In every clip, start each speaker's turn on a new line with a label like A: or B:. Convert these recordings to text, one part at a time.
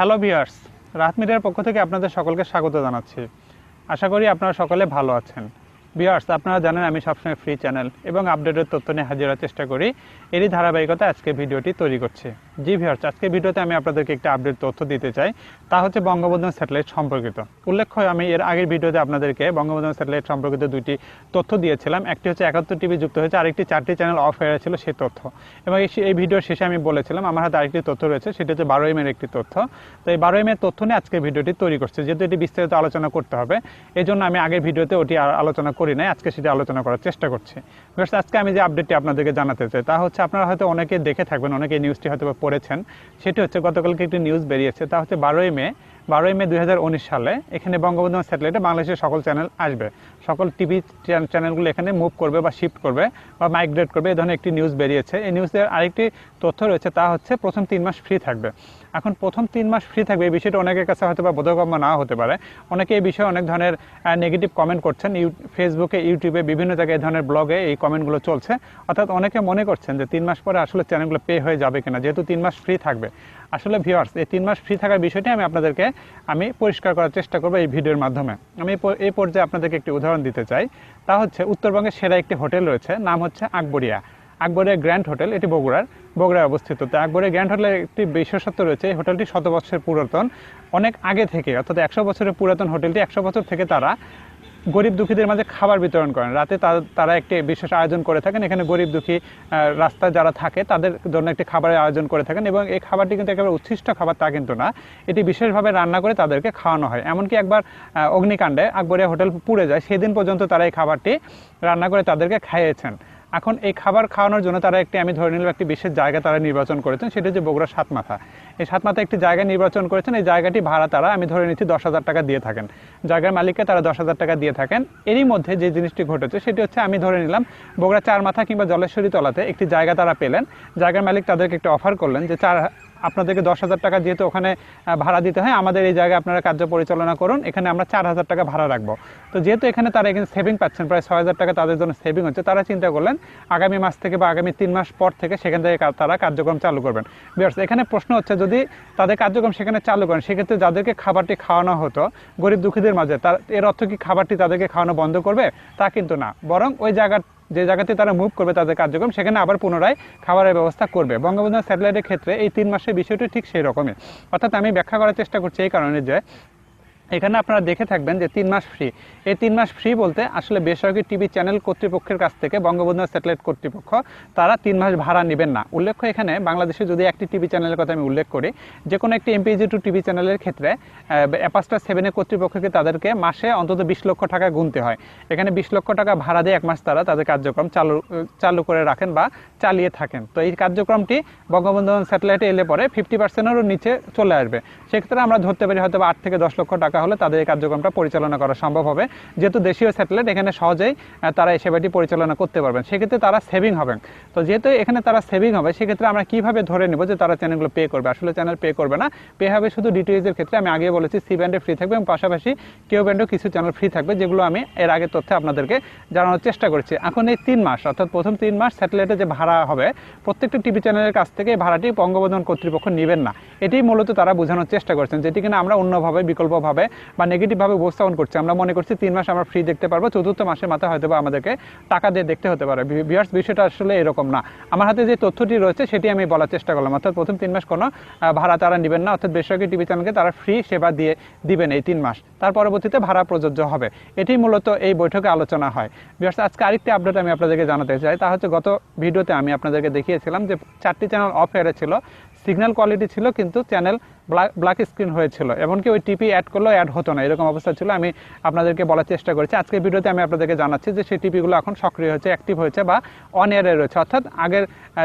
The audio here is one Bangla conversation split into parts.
A: হ্যালো বিয়ার্স রাত মিডিয়ার পক্ষ থেকে আপনাদের সকলকে স্বাগত জানাচ্ছি। আশা করি আপনারা সকলে ভালো আছেন। বিয়ার্স আপনারা জানেন আমি সবসময় ফ্রি চ্যানেল এবং আপডেটের তথ্য নিয়ে হাজির হওয়ার চেষ্টা করি। এরই ধারাবাহিকতা আজকে ভিডিওটি তৈরি করছি। জি ভিউয়ার্স, আজকে ভিডিওতে আমি আপনাদেরকে একটা আপডেট তথ্য দিতে চাই। তা হচ্ছে বঙ্গবন্ধু স্যাটেলাইট সম্পর্কিত। উল্লেখ্য, আমি এর আগের ভিডিওতে আপনাদেরকে বঙ্গবন্ধু স্যাটেলাইট সম্পর্কিত দুইটি তথ্য দিয়েছিলাম। একটি হচ্ছে একাত্তর টিভি যুক্ত হয়েছে, আরেকটি চারটি চ্যানেল অফ হয়ে ছিল সেই তথ্য। এবং এই ভিডিওর শেষে আমি বলেছিলাম, আমার হাতে আরেকটি তথ্য রয়েছে, সেটি হচ্ছে বারো এমের একটি তথ্য। তো এই বারো এমের তথ্য নিয়ে আজকে ভিডিওটি তৈরি করছে, যেহেতু এটি বিস্তারিত আলোচনা করতে হবে। এই জন্য আমি আগের ভিডিওতে ওটি আলোচনা করি নাই, আজকে সেটি আলোচনা করার চেষ্টা করছি। আজকে আমি যে আপডেটটি আপনাদেরকে জানাতে চাই, তা হচ্ছে আপনারা হয়তো অনেকে দেখে থাকবেন, অনেকে নিউজটি হয়তো পড়েছেন সেটি হচ্ছে গতকালকে একটি নিউজ বেরিয়েছে তা হচ্ছে বারোই মে বারোই মে দুই হাজার উনিশ সালে এখানে বঙ্গবন্ধু স্যাটেলাইটে বাংলাদেশের সকল চ্যানেল আসবে। সকল টিভি চ্যানেলগুলো এখানে মুভ করবে বা শিফট করবে বা মাইগ্রেট করবে এই ধরনের একটি নিউজ বেরিয়েছে। এই নিউজের আরেকটি তথ্য রয়েছে, তা হচ্ছে প্রথম তিন মাস ফ্রি থাকবে। এখন প্রথম তিন মাস ফ্রি থাকবে এই বিষয়টা অনেকের কাছে হয়তো বা বোধগম্য না হতে পারে। অনেকে এই বিষয়ে অনেক ধরনের নেগেটিভ কমেন্ট করছেন। ইউ ফেসবুকে ইউটিউবে বিভিন্ন জায়গায় এই ধরনের ব্লগে এই কমেন্টগুলো চলছে। অর্থাৎ অনেকে মনে করছেন যে তিন মাস পরে আসলে চ্যানেলগুলো পে হয়ে যাবে কিনা, যেহেতু তিন মাস ফ্রি থাকবে। আসলে ভিউয়ার্স এই তিন মাস ফ্রি থাকার বিষয়টি আমি আপনাদেরকে, আমি পরিষ্কার করার চেষ্টা করব এই ভিডিওর মাধ্যমে। আমি এই এই পর্যায়ে আপনাদেরকে একটি উদাহরণ দিতে চাই। তা হচ্ছে উত্তরবঙ্গের সেরা একটি হোটেল রয়েছে, নাম হচ্ছে আকবরিয়া। আকবরিয়া গ্র্যান্ড হোটেল, এটি বগুড়ার, বগুড়ায় অবস্থিত। তো আকবরিয়া গ্র্যান্ড হোটেলের একটি বিশেষত্ব রয়েছে, এই হোটেলটি শত বছরের পুরাতন। অনেক আগে থেকে, অর্থাৎ একশো বছরের পুরাতন হোটেলটি একশো বছর থেকে তারা গরিব দুঃখীদের মাঝে খাবার বিতরণ করেন। রাতে তারা একটি বিশেষ আয়োজন করে থাকেন। এখানে গরিব দুঃখী রাস্তায় যারা থাকে, তাদের জন্য একটি খাবারের আয়োজন করে থাকেন এবং এই খাবারটি কিন্তু একেবারে উচ্ছিষ্ট খাবার তা কিন্তু না। এটি বিশেষভাবে রান্না করে তাদেরকে খাওয়ানো হয়। এমনকি একবার অগ্নিকাণ্ডে আকবরিয়া হোটেল পুড়ে যায়, সেদিন পর্যন্ত তারা এই খাবারটি রান্না করে তাদেরকে খাইয়েছেন। এখন এই খাবার খাওয়ানোর জন্য তারা একটি, আমি ধরে নিলাম, একটি বিশেষ জায়গা তারা নির্বাচন করেছেন, সেটা হচ্ছে বগুড়া সাতমাথা এই সাতমাথা একটি জায়গা নির্বাচন করেছেন, এই জায়গাটি ভাড়া তারা, আমি ধরে নিচ্ছি, দশ হাজার টাকা দিয়ে থাকেন। জায়গার মালিককে তারা দশ হাজার টাকা দিয়ে থাকেন। এরই মধ্যে যে জিনিসটি ঘটেছে, সেটি হচ্ছে, আমি ধরে নিলাম, বগুড়া চার মাথা কিংবা জলেশ্বরী তলাতে একটি জায়গা তারা পেলেন। জায়গার মালিক তাদেরকে একটি অফার করলেন যে চার আপনাদেরকে দশ হাজার টাকা যেহেতু ওখানে ভাড়া দিতে হয়, আমাদের এই জায়গায় আপনারা কার্য পরিচালনা করুন। এখানে আমরা চার হাজার টাকা ভাড়া রাখব। তো যেহেতু এখানে তারা এখানে সেভিং পাচ্ছেন, প্রায় ছয় হাজার টাকা তাদের জন্য সেভিং হচ্ছে, তারা চিন্তা করলেন আগামী মাস থেকে বা আগামী তিন মাস পর থেকে সেখান থেকে তারা কার্যক্রম চালু করবেন। বিয়ার্স এখানে প্রশ্ন হচ্ছে, যদি তাদের কার্যক্রম সেখানে চালু করেন, সেক্ষেত্রে যাদেরকে খাবারটি খাওয়ানো হতো, গরিব দুঃখীদের মাঝে, তার এর অর্থ কি খাবারটি তাদেরকে খাওয়ানো বন্ধ করবে? তা কিন্তু না। বরং ওই জায়গার যে জায়গাতে তারা মুভ করবে, তাদের কার্যক্রম, সেখানে আবার পুনরায় খাবারের ব্যবস্থা করবে। বঙ্গবন্ধু স্যাটেলাইটের ক্ষেত্রে এই তিন মাসের বিষয়টি ঠিক সেই রকমই অর্থাৎ আমি ব্যাখ্যা করার চেষ্টা করছি এই কারণে যে এখানে আপনারা দেখে থাকবেন যে তিন মাস ফ্রি এই তিন মাস ফ্রি বলতে আসলে বেসরকারি টিভি চ্যানেল কর্তৃপক্ষের কাছ থেকে বঙ্গবন্ধু স্যাটেলাইট কর্তৃপক্ষ, তারা তিন মাস ভাড়া নেবেন না। উল্লেখ্য এখানে বাংলাদেশে যদি একটি টিভি চ্যানেলের কথা আমি উল্লেখ করি যে কোনো একটি এমপিজি টু টিভি চ্যানেলের ক্ষেত্রে অ্যাপাস্টা সেভেনের কর্তৃপক্ষকে তাদেরকে মাসে অন্তত বিশ লক্ষ টাকা গুনতে হয়। এখানে বিশ লক্ষ টাকা ভাড়া দিয়ে এক মাস তারা তাদের কার্যক্রম চালু চালু করে রাখেন বা চালিয়ে থাকেন। তো এই কার্যক্রমটি বঙ্গবন্ধু স্যাটেলাইটে এলে পরে ফিফটি পার্সেন্টেরও নিচে চলে আসবে। সেক্ষেত্রে আমরা ধরতে পারি হয়তো আট থেকে দশ লক্ষ টাকা হলে তাদের এই কার্যক্রমটা পরিচালনা করা সম্ভব হবে। যেহেতু দেশীয় স্যাটেলাইট এখানে সহজেই তারা এই সেবাটি পরিচালনা করতে পারবেন। সেক্ষেত্রে তারা সেভিং হবেন তো যেহেতু এখানে তারা সেভিং হবে, সেক্ষেত্রে আমরা কীভাবে ধরে নেব যে তারা চ্যানেলগুলো পে করবে? আসলে চ্যানেল পে করবে না। পে হবে শুধু ডিটিএইচের ক্ষেত্রে। আমি আগে বলেছি সি ব্যান্ডে ফ্রি থাকবে এবং পাশাপাশি কেউ ব্যান্ডেও কিছু চ্যানেল ফ্রি থাকবে, যেগুলো আমি এর আগে তথ্যে আপনাদেরকে জানানোর চেষ্টা করছি। এখন এই তিন মাস, অর্থাৎ প্রথম তিন মাস স্যাটেলাইটে যে ভাড়া হবে, প্রত্যেকটা টিভি চ্যানেলের কাছ থেকে এই ভাড়াটি বঙ্গবন্ধন কর্তৃপক্ষ নেবেন না। এটি মূলত তারা বোঝানোর চেষ্টা করছেন যেটি কিনা আমরা অন্যভাবে, বিকল্পভাবে বা নেগেটিভভাবে উপস্থাপন করছি। আমরা মনে করছি তিন মাস আমরা ফ্রি দেখতে পারব, চতুর্থ মাসের মাথায় হয়তো আমাদেরকে টাকা দিয়ে দেখতে হতে পারে। বিয়ার্স বিষয়টা আসলে এরকম না। আমার হাতে যে তথ্যটি রয়েছে সেটি আমি বলার চেষ্টা করলাম। অর্থাৎ প্রথম তিন মাস কোনো ভাড়া তারা নেবেন না। অর্থাৎ বেসরকারি টিভি চ্যানেলকে তারা ফ্রি সেবা দিয়ে দিবেন এই তিন মাস। তার পরবর্তীতে ভাড়া প্রযোজ্য হবে। এটি মূলত এই বৈঠকে আলোচনা হয়। বিয়ার্স আজকে আরেকটি আপডেট আমি আপনাদেরকে জানাতে চাই। তা হচ্ছে গত ভিডিওতে আমি আপনাদেরকে দেখিয়েছিলাম যে চারটি চ্যানেল অফ এয়ারে ছিল। সিগন্যাল কোয়ালিটি ছিল, কিন্তু চ্যানেল ব্ল্যাক স্ক্রিন হয়েছিল। এমনকি ওই টিপি অ্যাড করলেও অ্যাড হতো না, এরকম অবস্থা ছিল। আমি আপনাদেরকে বলার চেষ্টা করেছি। আজকের ভিডিওতে আমি আপনাদেরকে জানাচ্ছি যে সেই টিপিগুলো এখন সক্রিয় হয়েছে অ্যাক্টিভ হয়েছে বা অন এয়ারে রয়েছে। অর্থাৎ আগের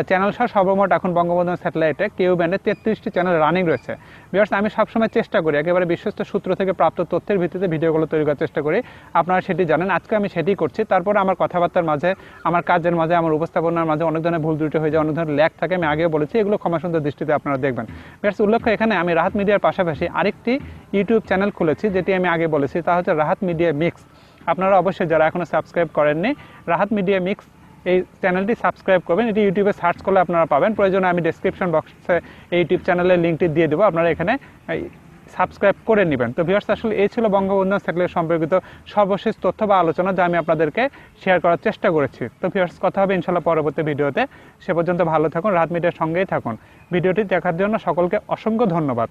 A: চ্যানেল সহ সর্বমোট এখন বঙ্গবন্ধু স্যাটেলাইটে কেউ ব্যান্ডে তেত্রিশটি চ্যানেল রানিং রয়েছে। বিকজ আমি সবসময় চেষ্টা করি একেবারে বিশ্বস্ত সূত্র থেকে প্রাপ্ত তথ্যের ভিত্তিতে ভিডিওগুলো তৈরি করার চেষ্টা করি। আপনারা সেটি জানেন। আজকে আমি সেটি করছি। তারপর আমার কথাবার্তার মাঝে, আমার কাজের মাঝে, আমার উপস্থাপনার মাঝে অনেক ধরনের ভুল ত্রুটি হয়ে যায়, অনেক ধরনের ল্যাক থাকে। আমি আগেও বলেছি, এগুলো ক্ষমাসুন্দর দৃষ্টিতে আপনারা দেখবেন। বিকজ উল্লেখ্য এখানে আমি রাহাত মিডিয়ার পাশাপাশি আরেকটি ইউটিউব চ্যানেল খুলেছি, যেটি আমি আগে বলেছি, তা হচ্ছে রাহাত মিডিয়া মিক্স। আপনারা অবশ্যই যারা এখনও সাবস্ক্রাইব করেননি, রাহাত মিডিয়া মিক্স এই চ্যানেলটি সাবস্ক্রাইব করবেন। এটি ইউটিউবে সার্চ করলে আপনারা পাবেন। প্রয়োজনে আমি ডেসক্রিপশন বক্সে এই ইউটিউব চ্যানেলের লিঙ্কটি দিয়ে দেবো। আপনারা এখানে সাবস্ক্রাইব করে নেবেন। তো ভিউয়ার্স আসলে এই ছিল বঙ্গবন্ধু স্যাটেলাইট সম্পর্কিত সর্বশেষ তথ্য বা আলোচনা যা আমি আপনাদেরকে শেয়ার করার চেষ্টা করেছি। তো ভিউয়ার্স কথা হবে ইনশাল্লাহ পরবর্তী ভিডিওতে। সে পর্যন্ত ভালো থাকুন, রাত মিডিয়ার সঙ্গেই থাকুন। ভিডিওটি দেখার জন্য সকলকে অসংখ্য ধন্যবাদ।